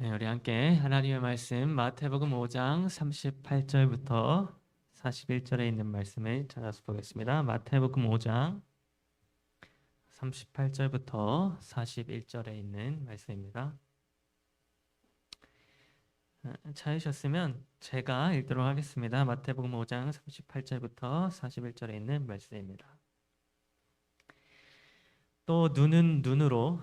네, 우리 함께 하나님의 말씀 마태복음 5장 38절부터 41절에 있는 말씀을 찾아서 보겠습니다. 마태복음 5장 38절부터 41절에 있는 말씀입니다. 아, 찾으셨으면 제가 읽도록 하겠습니다. 마태복음 5장 38절부터 41절에 있는 말씀입니다. 또 눈은 눈으로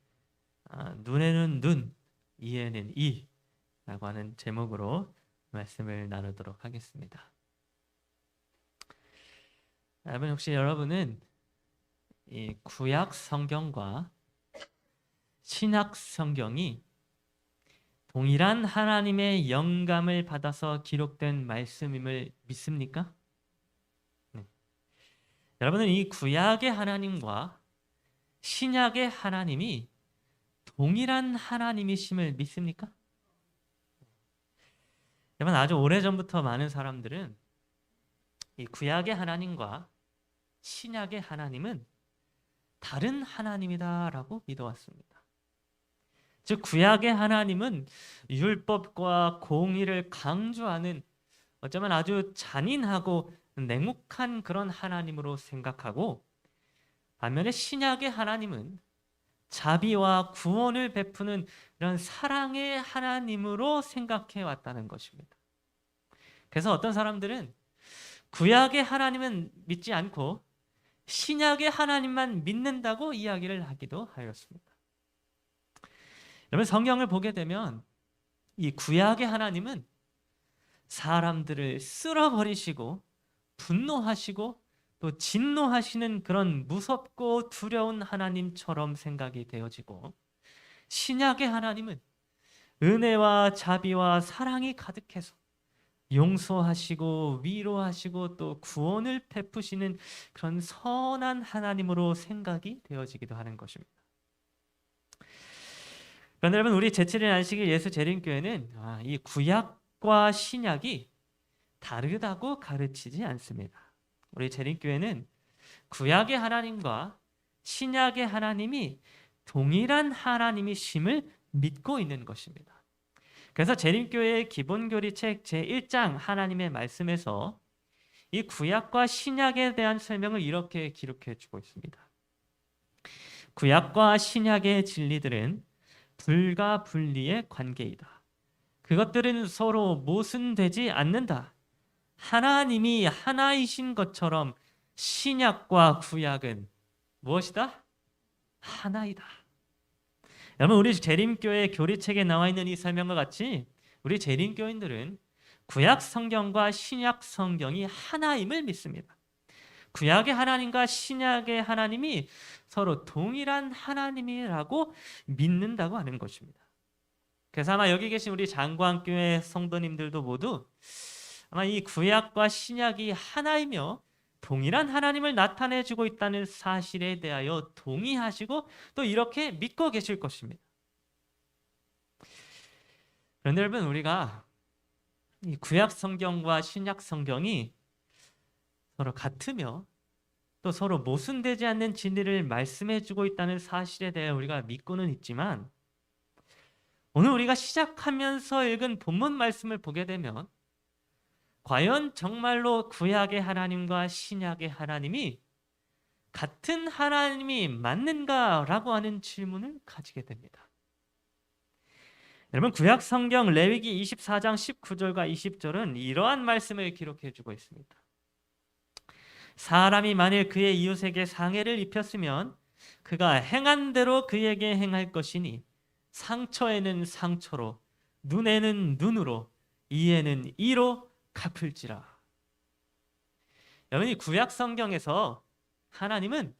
아, 눈에는 눈, 이에는 이라고 하는 제목으로 말씀을 나누도록 하겠습니다. 여러분 혹시 여러분은 이 구약 성경과 신약 성경이 동일한 하나님의 영감을 받아서 기록된 말씀임을 믿습니까? 네. 여러분은 이 구약의 하나님과 신약의 하나님이 동일한 하나님이심을 믿습니까? 여러분 아주 오래전부터 많은 사람들은 이 구약의 하나님과 신약의 하나님은 다른 하나님이다라고 믿어왔습니다. 즉 구약의 하나님은 율법과 공의를 강조하는 어쩌면 아주 잔인하고 냉혹한 그런 하나님으로 생각하고 반면에 신약의 하나님은 자비와 구원을 베푸는 이런 사랑의 하나님으로 생각해 왔다는 것입니다. 그래서 어떤 사람들은 구약의 하나님은 믿지 않고 신약의 하나님만 믿는다고 이야기를 하기도 하였습니다. 여러분 성경을 보게 되면 이 구약의 하나님은 사람들을 쓸어버리시고 분노하시고 또 진노하시는 그런 무섭고 두려운 하나님처럼 생각이 되어지고 신약의 하나님은 은혜와 자비와 사랑이 가득해서 용서하시고 위로하시고 또 구원을 베푸시는 그런 선한 하나님으로 생각이 되어지기도 하는 것입니다. 그런데 여러분 우리 제7일 안식일 예수 재림교회는 아, 이 구약과 신약이 다르다고 가르치지 않습니다. 우리 재림교회는 구약의 하나님과 신약의 하나님이 동일한 하나님이심을 믿고 있는 것입니다. 그래서 재림교회의 기본교리책 제1장 하나님의 말씀에서 이 구약과 신약에 대한 설명을 이렇게 기록해 주고 있습니다. 구약과 신약의 진리들은 불가 분리의 관계이다. 그것들은 서로 모순되지 않는다. 하나님이 하나이신 것처럼 신약과 구약은 무엇이다? 하나이다. 여러분 우리 재림교회 교리책에 나와 있는 이 설명과 같이 우리 재림교인들은 구약 성경과 신약 성경이 하나임을 믿습니다. 구약의 하나님과 신약의 하나님이 서로 동일한 하나님이라고 믿는다고 하는 것입니다. 그래서 아마 여기 계신 우리 장광교회 성도님들도 모두 아마 이 구약과 신약이 하나이며 동일한 하나님을 나타내 주고 있다는 사실에 대하여 동의하시고 또 이렇게 믿고 계실 것입니다. 그런데 여러분 우리가 이 구약 성경과 신약 성경이 서로 같으며 또 서로 모순되지 않는 진리를 말씀해 주고 있다는 사실에 대해 우리가 믿고는 있지만 오늘 우리가 시작하면서 읽은 본문 말씀을 보게 되면 과연 정말로 구약의 하나님과 신약의 하나님이 같은 하나님이 맞는가라고 하는 질문을 가지게 됩니다. 여러분 구약 성경 레위기 24장 19절과 20절은 이러한 말씀을 기록해 주고 있습니다. 사람이 만일 그의 이웃에게 상해를 입혔으면 그가 행한 대로 그에게 행할 것이니 상처에는 상처로 눈에는 눈으로 이에는 이로 갚을지라. 여러분 이 구약 성경에서 하나님은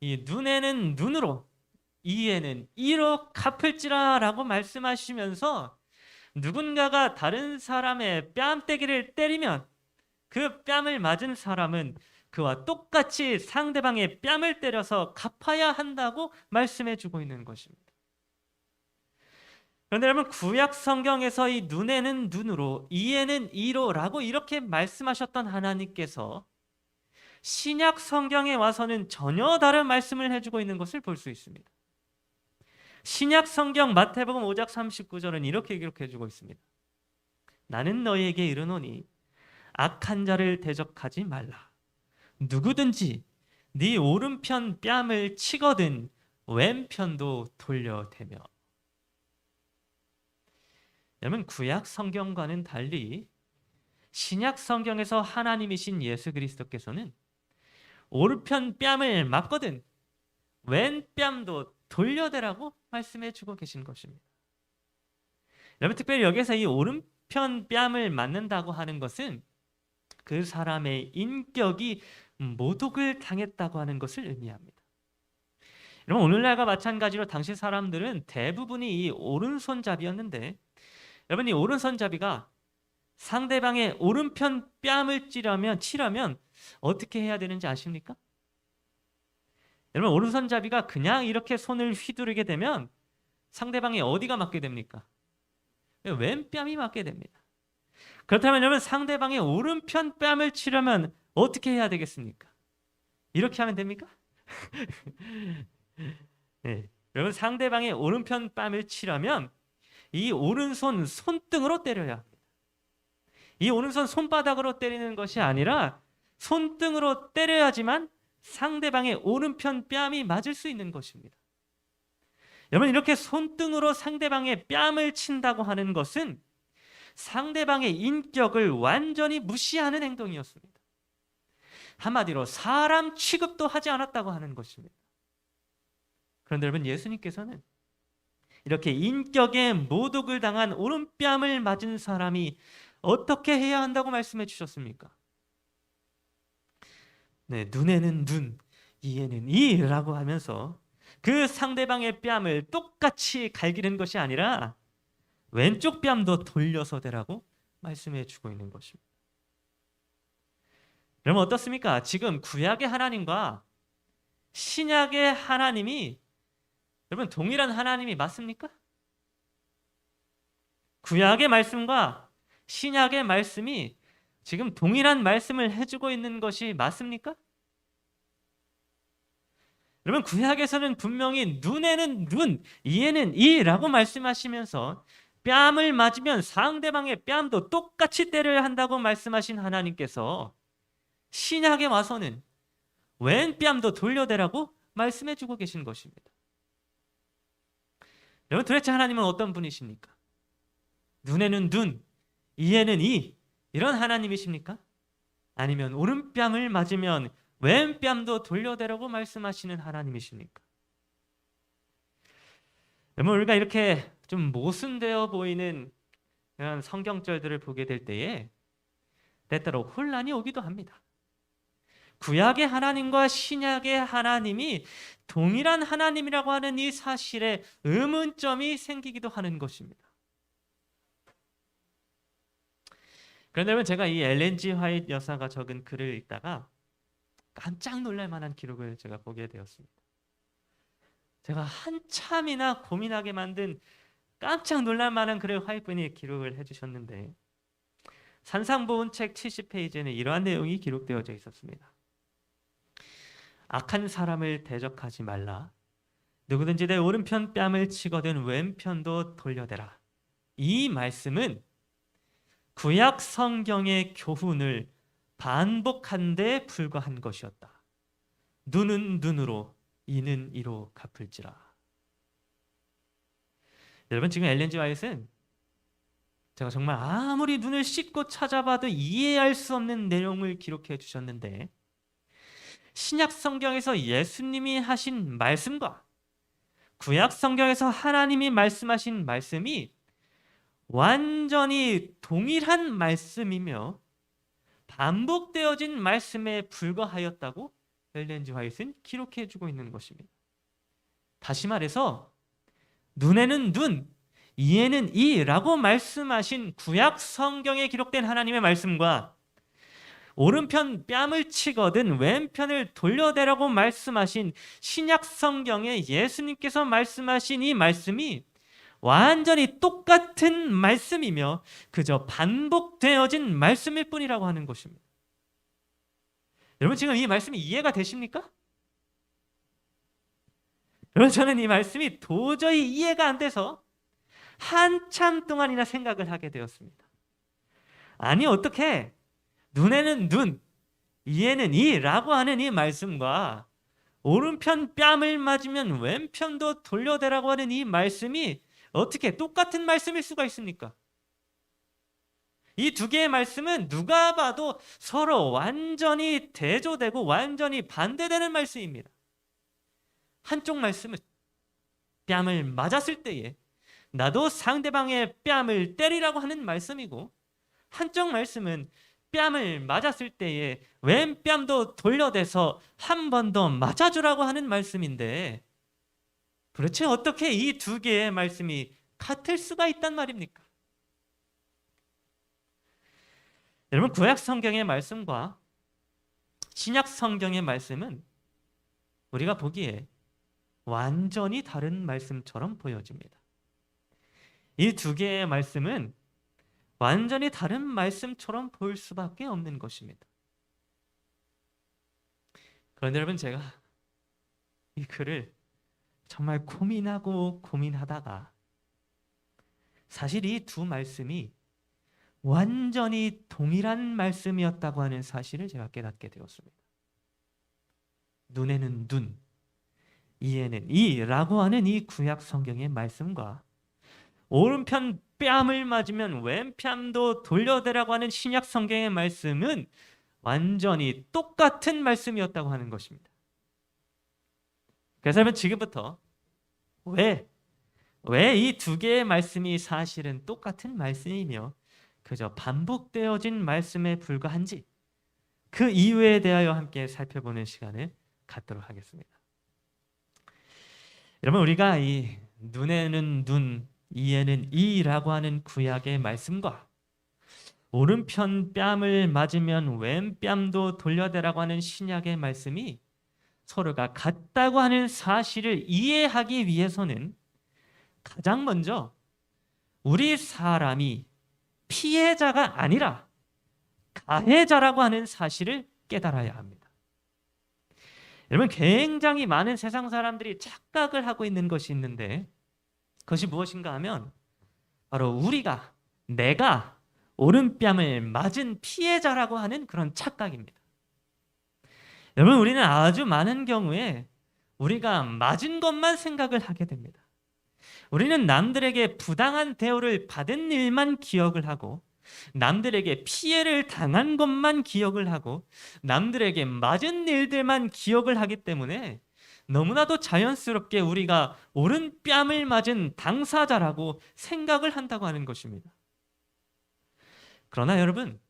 이 눈에는 눈으로 이에는 이로 갚을지라라고 말씀하시면서 누군가가 다른 사람의 뺨때기를 때리면 그 뺨을 맞은 사람은 그와 똑같이 상대방의 뺨을 때려서 갚아야 한다고 말씀해 주고 있는 것입니다. 그런데 여러분 구약 성경에서 이 눈에는 눈으로 이에는 이로라고 이렇게 말씀하셨던 하나님께서 신약 성경에 와서는 전혀 다른 말씀을 해주고 있는 것을 볼 수 있습니다. 신약 성경 마태복음 5장 39절은 이렇게 기록해 주고 있습니다. 나는 너희에게 이르노니 악한 자를 대적하지 말라. 누구든지 네 오른편 뺨을 치거든 왼편도 돌려대며. 여러분 구약 성경과는 달리 신약 성경에서 하나님이신 예수 그리스도께서는 오른편 뺨을 맞거든 왼 뺨도 돌려대라고 말씀해 주고 계신 것입니다. 여러분 특별히 여기서 이 오른편 뺨을 맞는다고 하는 것은 그 사람의 인격이 모독을 당했다고 하는 것을 의미합니다. 여러분 오늘날과 마찬가지로 당시 사람들은 대부분이 이 오른손잡이였는데 여러분 이 오른손잡이가 상대방의 오른편 뺨을 찌려면 치려면 어떻게 해야 되는지 아십니까? 여러분 오른손잡이가 그냥 이렇게 손을 휘두르게 되면 상대방이 어디가 맞게 됩니까? 왼뺨이 맞게 됩니다. 그렇다면 여러분 상대방의 오른편 뺨을 치려면 어떻게 해야 되겠습니까? 이렇게 하면 됩니까? 네. 여러분 상대방의 오른편 뺨을 치려면 이 오른손 손등으로 때려야 합니다. 이 오른손 손바닥으로 때리는 것이 아니라 손등으로 때려야지만 상대방의 오른편 뺨이 맞을 수 있는 것입니다. 여러분 이렇게 손등으로 상대방의 뺨을 친다고 하는 것은 상대방의 인격을 완전히 무시하는 행동이었습니다. 한마디로 사람 취급도 하지 않았다고 하는 것입니다. 그런데 여러분 예수님께서는 이렇게 인격의 모독을 당한 오른뺨을 맞은 사람이 어떻게 해야 한다고 말씀해 주셨습니까? 네, 눈에는 눈, 이에는 이라고 하면서 그 상대방의 뺨을 똑같이 갈기는 것이 아니라 왼쪽 뺨도 돌려서 대라고 말씀해 주고 있는 것입니다. 여러분 어떻습니까? 지금 구약의 하나님과 신약의 하나님이 여러분 동일한 하나님이 맞습니까? 구약의 말씀과 신약의 말씀이 지금 동일한 말씀을 해주고 있는 것이 맞습니까? 여러분 구약에서는 분명히 눈에는 눈, 이에는 이라고 말씀하시면서 뺨을 맞으면 상대방의 뺨도 똑같이 때려야 한다고 말씀하신 하나님께서 신약에 와서는 왼 뺨도 돌려대라고 말씀해주고 계신 것입니다. 여러분 도대체 하나님은 어떤 분이십니까? 눈에는 눈, 이에는 이 이런 하나님이십니까? 아니면 오른뺨을 맞으면 왼뺨도 돌려대라고 말씀하시는 하나님이십니까? 여러분 우리가 이렇게 좀 모순되어 보이는 그런 성경절들을 보게 될 때에 때때로 혼란이 오기도 합니다. 구약의 하나님과 신약의 하나님이 동일한 하나님이라고 하는 이 사실에 의문점이 생기기도 하는 것입니다. 그런데 제가 이 엘렌지 화이트 여사가 적은 글을 읽다가 깜짝 놀랄 만한 기록을 제가 보게 되었습니다. 제가 한참이나 고민하게 만든 깜짝 놀랄 만한 글을 화이트분이 기록을 해주셨는데 산상보훈 책 70페이지에는 이러한 내용이 기록되어져 있었습니다. 악한 사람을 대적하지 말라. 누구든지 내 오른편 뺨을 치거든 왼편도 돌려대라. 이 말씀은 구약 성경의 교훈을 반복한 데 불과한 것이었다. 눈은 눈으로 이는 이로 갚을지라. 여러분 지금 엘렌지 와이트는 제가 정말 아무리 눈을 씻고 찾아봐도 이해할 수 없는 내용을 기록해 주셨는데 신약 성경에서 예수님이 하신 말씀과 구약 성경에서 하나님이 말씀하신 말씀이 완전히 동일한 말씀이며 반복되어진 말씀에 불과하였다고 엘렌지 화이트는 기록해 주고 있는 것입니다. 다시 말해서 눈에는 눈, 이에는 이라고 말씀하신 구약 성경에 기록된 하나님의 말씀과 오른편 뺨을 치거든 왼편을 돌려대라고 말씀하신 신약 성경에 예수님께서 말씀하신 이 말씀이 완전히 똑같은 말씀이며 그저 반복되어진 말씀일 뿐이라고 하는 것입니다. 여러분 지금 이 말씀이 이해가 되십니까? 여러분 저는 이 말씀이 도저히 이해가 안 돼서 한참 동안이나 생각을 하게 되었습니다. 아니 어떻게 눈에는 눈, 이에는 이라고 하는 이 말씀과 오른편 뺨을 맞으면 왼편도 돌려대라고 하는 이 말씀이 어떻게 똑같은 말씀일 수가 있습니까? 이 두 개의 말씀은 누가 봐도 서로 완전히 대조되고 완전히 반대되는 말씀입니다. 한쪽 말씀은 뺨을 맞았을 때에 나도 상대방의 뺨을 때리라고 하는 말씀이고 한쪽 말씀은 뺨을 맞았을 때에 왼 뺨도 돌려대서 한 번 더 맞아주라고 하는 말씀인데 도대체 어떻게 이 두 개의 말씀이 같을 수가 있단 말입니까? 여러분 구약 성경의 말씀과 신약 성경의 말씀은 우리가 보기에 완전히 다른 말씀처럼 보여집니다. 이 두 개의 말씀은 완전히 다른 말씀처럼 보일 수밖에 없는 것입니다. 그런데 여러분 제가 이 글을 정말 고민하고 고민하다가 사실 이 두 말씀이 완전히 동일한 말씀이었다고 하는 사실을 제가 깨닫게 되었습니다. 눈에는 눈, 이에는 이라고 하는 이 구약 성경의 말씀과 오른편 뺨을 맞으면 왼편도 돌려대라고 하는 신약 성경의 말씀은 완전히 똑같은 말씀이었다고 하는 것입니다. 그래서 지금부터 왜 왜 이 두 개의 말씀이 사실은 똑같은 말씀이며 그저 반복되어진 말씀에 불과한지 그 이유에 대하여 함께 살펴보는 시간을 갖도록 하겠습니다. 여러분 우리가 이 눈에는 눈, 이에는 이라고 하는 구약의 말씀과 오른편 뺨을 맞으면 왼 뺨도 돌려대라고 하는 신약의 말씀이 서로가 같다고 하는 사실을 이해하기 위해서는 가장 먼저 우리 사람이 피해자가 아니라 가해자라고 하는 사실을 깨달아야 합니다. 여러분 굉장히 많은 세상 사람들이 착각을 하고 있는 것이 있는데 그것이 무엇인가 하면 바로 우리가 내가 오른뺨을 맞은 피해자라고 하는 그런 착각입니다. 여러분 우리는 아주 많은 경우에 우리가 맞은 것만 생각을 하게 됩니다. 우리는 남들에게 부당한 대우를 받은 일만 기억을 하고 남들에게 피해를 당한 것만 기억을 하고 남들에게 맞은 일들만 기억을 하기 때문에 너무나도 자연스럽게 우리가 오른 뺨을 맞은 당사자라고 생각을 한다고 하는 것입니다. 그러나 여러분,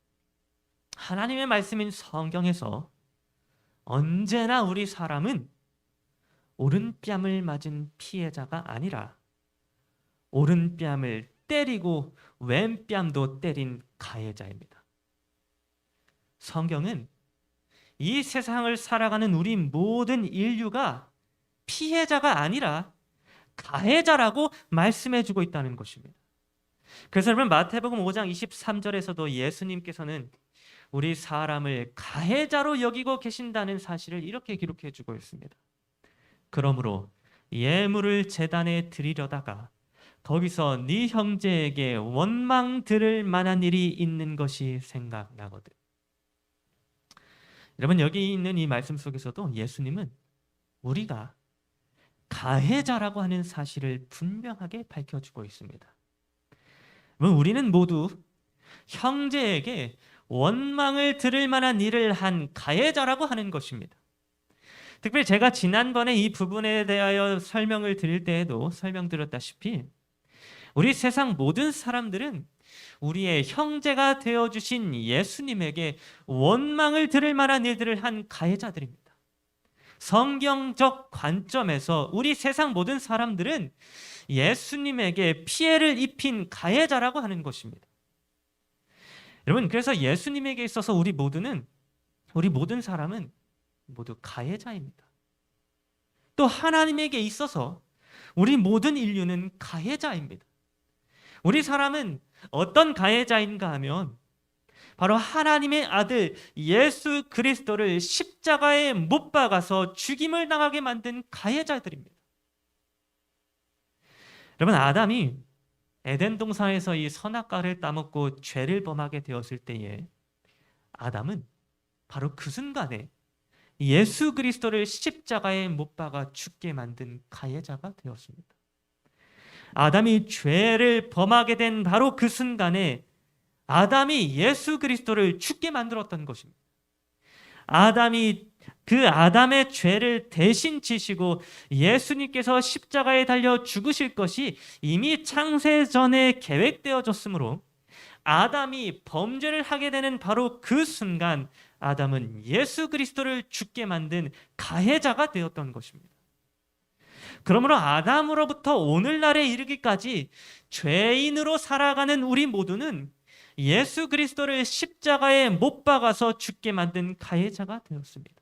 하나님의 말씀인 성경에서 언제나 우리 사람은 오른 뺨을 맞은 피해자가 아니라 오른 뺨을 때리고 왼 뺨도 때린 가해자입니다. 성경은 이 세상을 살아가는 우리 모든 인류가 피해자가 아니라 가해자라고 말씀해 주고 있다는 것입니다. 그래서 여러분 마태복음 5장 23절에서도 예수님께서는 우리 사람을 가해자로 여기고 계신다는 사실을 이렇게 기록해 주고 있습니다. 그러므로 예물을 제단에 드리려다가 거기서 네 형제에게 원망 들을 만한 일이 있는 것이 생각나거든. 여러분 여기 있는 이 말씀 속에서도 예수님은 우리가 가해자라고 하는 사실을 분명하게 밝혀주고 있습니다. 우리는 모두 형제에게 원망을 들을 만한 일을 한 가해자라고 하는 것입니다. 특별히 제가 지난번에 이 부분에 대하여 설명을 드릴 때에도 설명드렸다시피 우리 세상 모든 사람들은 우리의 형제가 되어 주신 예수님에게 원망을 들을 만한 일들을 한 가해자들입니다. 성경적 관점에서 우리 세상 모든 사람들은 예수님에게 피해를 입힌 가해자라고 하는 것입니다. 여러분, 그래서 예수님에게 있어서 우리 모두는 우리 모든 사람은 모두 가해자입니다. 또 하나님에게 있어서 우리 모든 인류는 가해자입니다. 우리 사람은 어떤 가해자인가 하면 바로 하나님의 아들 예수 그리스도를 십자가에 못 박아서 죽임을 당하게 만든 가해자들입니다. 여러분 아담이 에덴 동산에서 이 선악과를 따먹고 죄를 범하게 되었을 때에 아담은 바로 그 순간에 예수 그리스도를 십자가에 못 박아 죽게 만든 가해자가 되었습니다. 아담이 죄를 범하게 된 바로 그 순간에 아담이 예수 그리스도를 죽게 만들었던 것입니다. 아담이 그 아담의 죄를 대신 지시고 예수님께서 십자가에 달려 죽으실 것이 이미 창세 전에 계획되어졌으므로 아담이 범죄를 하게 되는 바로 그 순간 아담은 예수 그리스도를 죽게 만든 가해자가 되었던 것입니다. 그러므로 아담으로부터 오늘날에 이르기까지 죄인으로 살아가는 우리 모두는 예수 그리스도를 십자가에 못 박아서 죽게 만든 가해자가 되었습니다.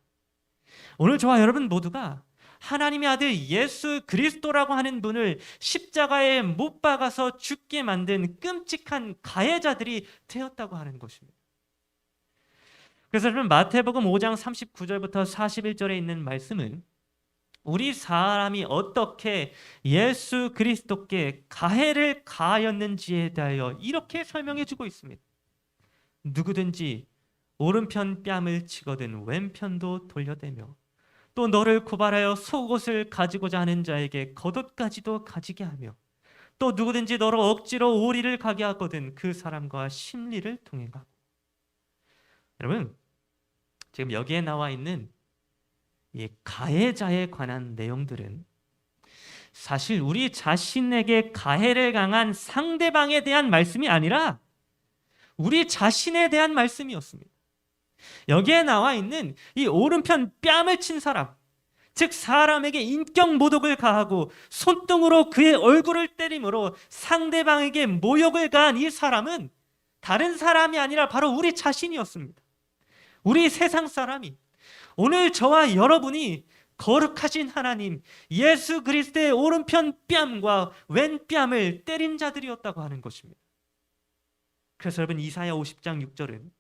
오늘 저와 여러분 모두가 하나님의 아들 예수 그리스도라고 하는 분을 십자가에 못 박아서 죽게 만든 끔찍한 가해자들이 되었다고 하는 것입니다. 그래서 여러분 마태복음 5장 39절부터 41절에 있는 말씀은 우리 사람이 어떻게 예수 그리스도께 가해를 가하였는지에 대하여 이렇게 설명해 주고 있습니다. 누구든지 오른편 뺨을 치거든 왼편도 돌려대며 또 너를 고발하여 속옷을 가지고자 하는 자에게 겉옷까지도 가지게 하며 또 누구든지 너를 억지로 오리를 가게 하거든 그 사람과 심리를 동행하고 여러분 지금 여기에 나와 있는 이 가해자에 관한 내용들은 사실 우리 자신에게 가해를 강한 상대방에 대한 말씀이 아니라 우리 자신에 대한 말씀이었습니다. 여기에 나와 있는 이 오른편 뺨을 친 사람, 즉 사람에게 인격 모독을 가하고 손등으로 그의 얼굴을 때림으로 상대방에게 모욕을 가한 이 사람은 다른 사람이 아니라 바로 우리 자신이었습니다. 우리 세상 사람이 오늘 저와 여러분이 거룩하신 하나님 예수 그리스도의 오른편 뺨과 왼 뺨을 때린 자들이었다고 하는 것입니다. 그래서 여러분 이사야 50장 6절은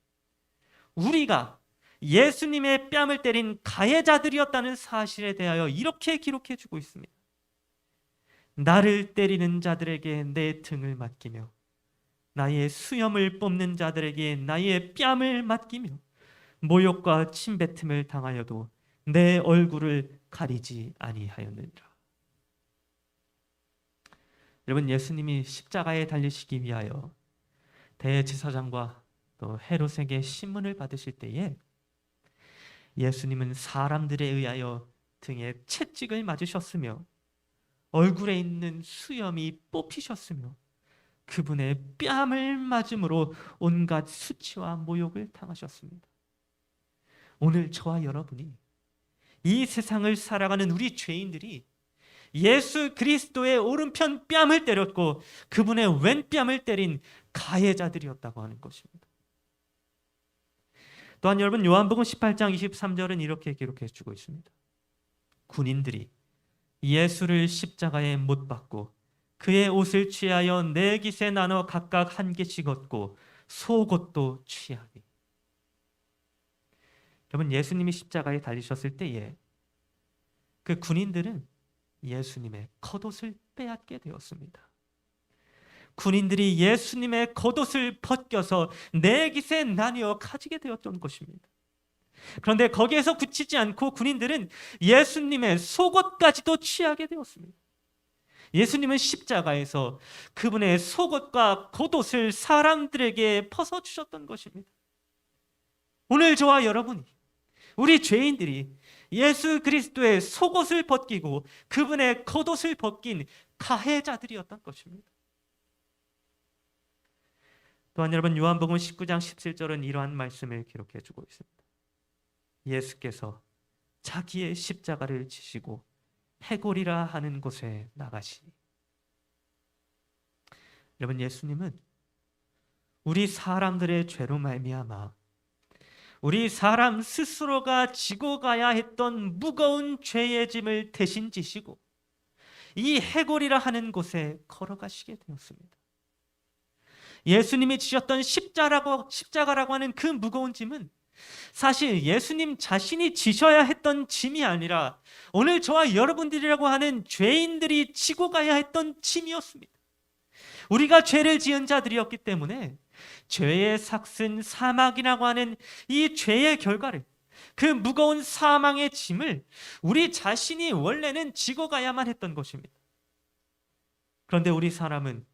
우리가 예수님의 뺨을 때린 가해자들이었다는 사실에 대하여 이렇게 기록해 주고 있습니다. 나를 때리는 자들에게 내 등을 맡기며 나의 수염을 뽑는 자들에게 나의 뺨을 맡기며 모욕과 침뱉음을 당하여도 내 얼굴을 가리지 아니하였느니라. 여러분 예수님이 십자가에 달리시기 위하여 대제사장과 또 헤롯에게 신문을 받으실 때에 예수님은 사람들에 의하여 등에 채찍을 맞으셨으며 얼굴에 있는 수염이 뽑히셨으며 그분의 뺨을 맞음으로 온갖 수치와 모욕을 당하셨습니다. 오늘 저와 여러분이 이 세상을 살아가는 우리 죄인들이 예수 그리스도의 오른편 뺨을 때렸고 그분의 왼 뺨을 때린 가해자들이었다고 하는 것입니다. 또한 여러분 요한복음 18장 23절은 이렇게 기록해 주고 있습니다. 군인들이 예수를 십자가에 못 박고 그의 옷을 취하여 네 깃에 나눠 각각 한 개씩 얻고 속옷도 취하니 여러분 예수님이 십자가에 달리셨을 때에 그 군인들은 예수님의 겉옷을 빼앗게 되었습니다. 군인들이 예수님의 겉옷을 벗겨서 네 깃에 나뉘어 가지게 되었던 것입니다. 그런데 거기에서 그치지 않고 군인들은 예수님의 속옷까지도 취하게 되었습니다. 예수님은 십자가에서 그분의 속옷과 겉옷을 사람들에게 벗어 주셨던 것입니다. 오늘 저와 여러분이 우리 죄인들이 예수 그리스도의 속옷을 벗기고 그분의 겉옷을 벗긴 가해자들이었던 것입니다. 또한 여러분 요한복음 19장 17절은 이러한 말씀을 기록해 주고 있습니다. 예수께서 자기의 십자가를 지시고 해골이라 하는 곳에 나가시니 여러분 예수님은 우리 사람들의 죄로 말미암아 우리 사람 스스로가 지고 가야 했던 무거운 죄의 짐을 대신 지시고 이 해골이라 하는 곳에 걸어가시게 되었습니다. 예수님이 지셨던 십자라고, 십자가라고 하는 그 무거운 짐은 사실 예수님 자신이 지셔야 했던 짐이 아니라 오늘 저와 여러분들이라고 하는 죄인들이 지고 가야 했던 짐이었습니다. 우리가 죄를 지은 자들이었기 때문에 죄의 삭슨 사막이라고 하는 이 죄의 결과를 그 무거운 사망의 짐을 우리 자신이 원래는 지고 가야만 했던 것입니다. 그런데 우리 사람은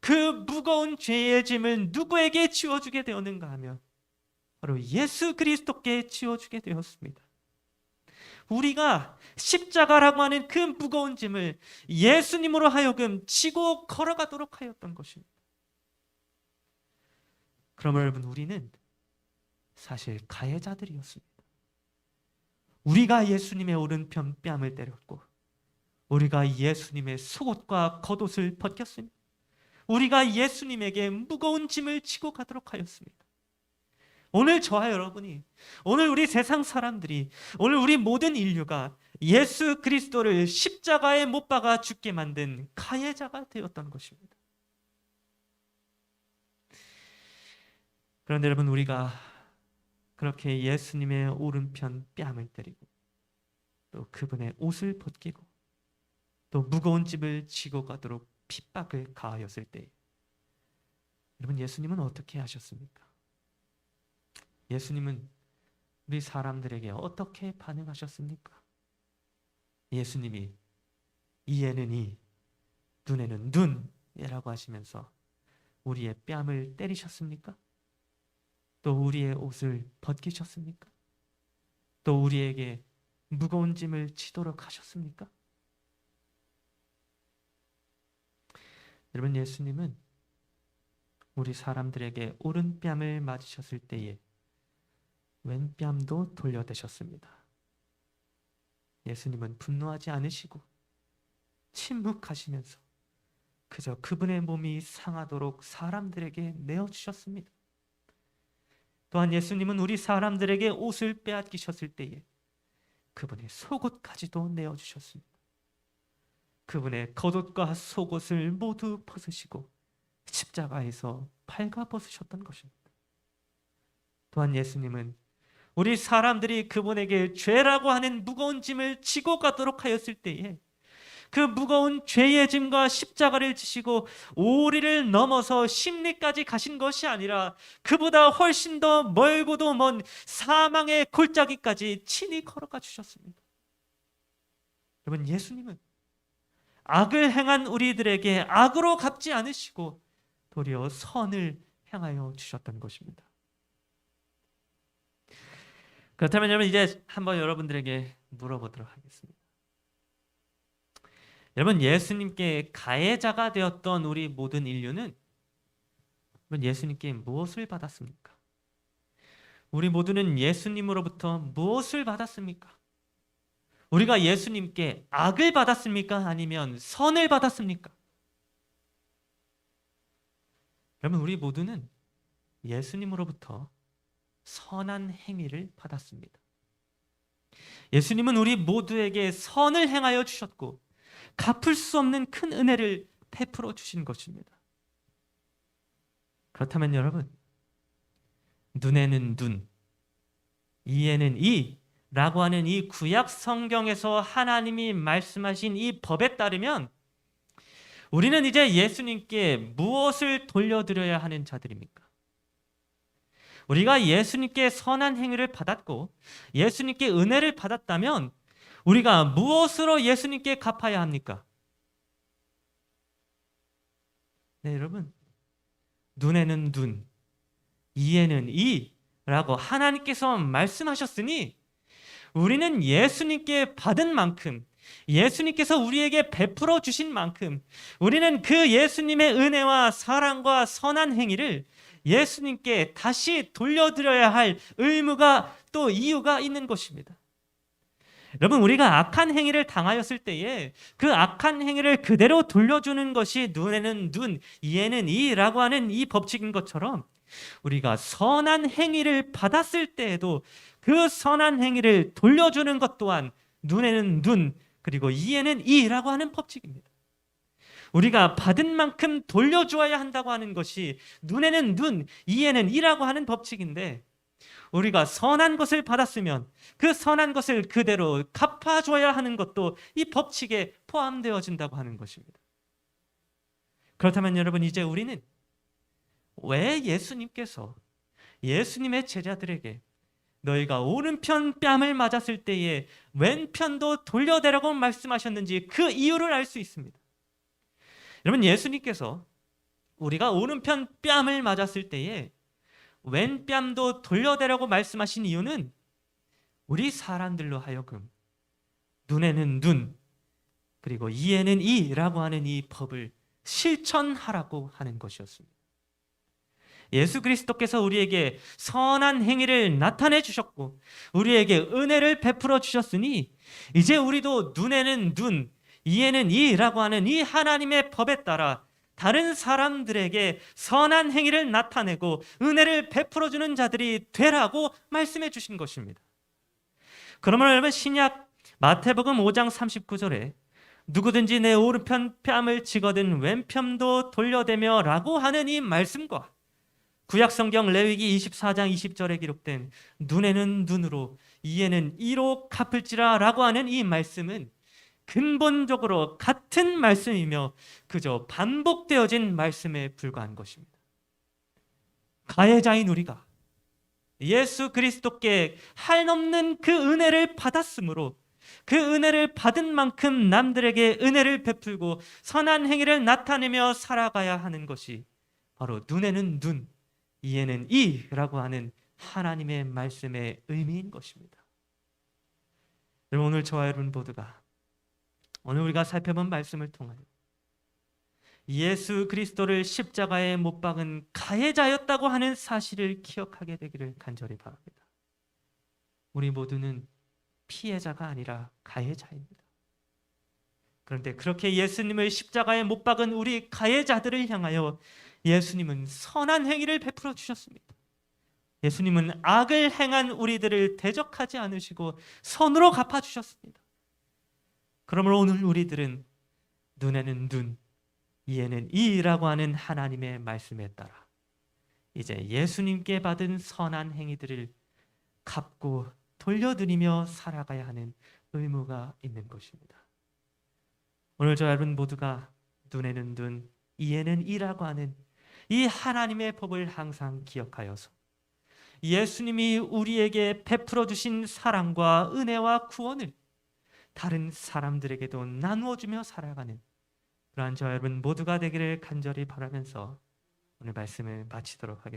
그 무거운 죄의 짐을 누구에게 지워주게 되었는가 하면 바로 예수 그리스도께 지워주게 되었습니다. 우리가 십자가라고 하는 그 무거운 짐을 예수님으로 하여금 지고 걸어가도록 하였던 것입니다. 그럼 여러분 우리는 사실 가해자들이었습니다. 우리가 예수님의 오른편 뺨을 때렸고 우리가 예수님의 속옷과 겉옷을 벗겼습니다. 우리가 예수님에게 무거운 짐을 지고 가도록 하였습니다. 오늘 저와 여러분이 오늘 우리 세상 사람들이 오늘 우리 모든 인류가 예수 그리스도를 십자가에 못 박아 죽게 만든 가해자가 되었던 것입니다. 그런데 여러분 우리가 그렇게 예수님의 오른편 뺨을 때리고 또 그분의 옷을 벗기고 또 무거운 집을 지고 가도록 핍박을 가하였을 때 여러분 예수님은 어떻게 하셨습니까? 예수님은 우리 사람들에게 어떻게 반응하셨습니까? 예수님이 이에는 이, 눈에는 눈이라고 하시면서 우리의 뺨을 때리셨습니까? 또 우리의 옷을 벗기셨습니까? 또 우리에게 무거운 짐을 지도록 하셨습니까? 여러분 예수님은 우리 사람들에게 오른뺨을 맞으셨을 때에 왼뺨도 돌려대셨습니다. 예수님은 분노하지 않으시고 침묵하시면서 그저 그분의 몸이 상하도록 사람들에게 내어주셨습니다. 또한 예수님은 우리 사람들에게 옷을 빼앗기셨을 때에 그분의 속옷까지도 내어주셨습니다. 그분의 겉옷과 속옷을 모두 벗으시고 십자가에서 팔가 벗으셨던 것입니다. 또한 예수님은 우리 사람들이 그분에게 죄라고 하는 무거운 짐을 지고 가도록 하였을 때에 그 무거운 죄의 짐과 십자가를 지시고 오리를 넘어서 심리까지 가신 것이 아니라 그보다 훨씬 더 멀고도 먼 사망의 골짜기까지 친히 걸어가 주셨습니다. 여러분 예수님은 악을 행한 우리들에게 악으로 갚지 않으시고 도리어 선을 행하여 주셨던 것입니다. 그렇다면 여러분 이제 한번 여러분들에게 물어보도록 하겠습니다. 여러분 예수님께 가해자가 되었던 우리 모든 인류는 예수님께 무엇을 받았습니까? 우리 모두는 예수님으로부터 무엇을 받았습니까? 우리가 예수님께 악을 받았습니까? 아니면 선을 받았습니까? 여러분 우리 모두는 예수님으로부터 선한 행위를 받았습니다. 예수님은 우리 모두에게 선을 행하여 주셨고 갚을 수 없는 큰 은혜를 베풀어 주신 것입니다. 그렇다면 여러분 눈에는 눈, 이에는 이 라고 하는 이 구약 성경에서 하나님이 말씀하신 이 법에 따르면 우리는 이제 예수님께 무엇을 돌려드려야 하는 자들입니까? 우리가 예수님께 선한 행위를 받았고 예수님께 은혜를 받았다면 우리가 무엇으로 예수님께 갚아야 합니까? 네, 여러분. 눈에는 눈, 이에는 이라고 하나님께서 말씀하셨으니 우리는 예수님께 받은 만큼 예수님께서 우리에게 베풀어 주신 만큼 우리는 그 예수님의 은혜와 사랑과 선한 행위를 예수님께 다시 돌려드려야 할 의무가 또 이유가 있는 것입니다. 여러분 우리가 악한 행위를 당하였을 때에 그 악한 행위를 그대로 돌려주는 것이 눈에는 눈, 이에는 이라고 하는 이 법칙인 것처럼 우리가 선한 행위를 받았을 때에도 그 선한 행위를 돌려주는 것 또한 눈에는 눈, 그리고 이에는 이라고 하는 법칙입니다. 우리가 받은 만큼 돌려주어야 한다고 하는 것이 눈에는 눈, 이에는 이라고 하는 법칙인데 우리가 선한 것을 받았으면 그 선한 것을 그대로 갚아줘야 하는 것도 이 법칙에 포함되어진다고 하는 것입니다. 그렇다면 여러분 이제 우리는 왜 예수님께서 예수님의 제자들에게 너희가 오른편 뺨을 맞았을 때에 왼편도 돌려대라고 말씀하셨는지 그 이유를 알 수 있습니다. 여러분 예수님께서 우리가 오른편 뺨을 맞았을 때에 왼뺨도 돌려대라고 말씀하신 이유는 우리 사람들로 하여금 눈에는 눈 그리고 이에는 이라고 하는 이 법을 실천하라고 하는 것이었습니다. 예수 그리스도께서 우리에게 선한 행위를 나타내 주셨고 우리에게 은혜를 베풀어 주셨으니 이제 우리도 눈에는 눈, 이에는 이라고 하는 이 하나님의 법에 따라 다른 사람들에게 선한 행위를 나타내고 은혜를 베풀어 주는 자들이 되라고 말씀해 주신 것입니다. 그러면 여러분 신약 마태복음 5장 39절에 누구든지 내 오른편 뺨을 치거든 왼편도 돌려대며라고 하는 이 말씀과 구약 성경 레위기 24장 20절에 기록된 눈에는 눈으로 이에는 이로 갚을지라라고 하는 이 말씀은 근본적으로 같은 말씀이며 그저 반복되어진 말씀에 불과한 것입니다. 가해자인 우리가 예수 그리스도께 한없는 그 은혜를 받았으므로 그 은혜를 받은 만큼 남들에게 은혜를 베풀고 선한 행위를 나타내며 살아가야 하는 것이 바로 눈에는 눈, 이에는 이라고 하는 하나님의 말씀의 의미인 것입니다. 여러분 오늘 저와 여러분 모두가 오늘 우리가 살펴본 말씀을 통하여 예수 그리스도를 십자가에 못 박은 가해자였다고 하는 사실을 기억하게 되기를 간절히 바랍니다. 우리 모두는 피해자가 아니라 가해자입니다. 그런데 그렇게 예수님을 십자가에 못 박은 우리 가해자들을 향하여 예수님은 선한 행위를 베풀어 주셨습니다. 예수님은 악을 행한 우리들을 대적하지 않으시고 선으로 갚아 주셨습니다. 그러므로 오늘 우리들은 눈에는 눈, 이에는 이라고 하는 하나님의 말씀에 따라 이제 예수님께 받은 선한 행위들을 갚고 돌려드리며 살아가야 하는 의무가 있는 것입니다. 오늘 저 여러분 모두가 눈에는 눈, 이에는 이라고 하는 이 하나님의 법을 항상 기억하여서 예수님이 우리에게 베풀어 주신 사랑과 은혜와 구원을 다른 사람들에게도 나누어 주며 살아가는 그러한 저 여러분 모두가 되기를 간절히 바라면서 오늘 말씀을 마치도록 하겠습니다.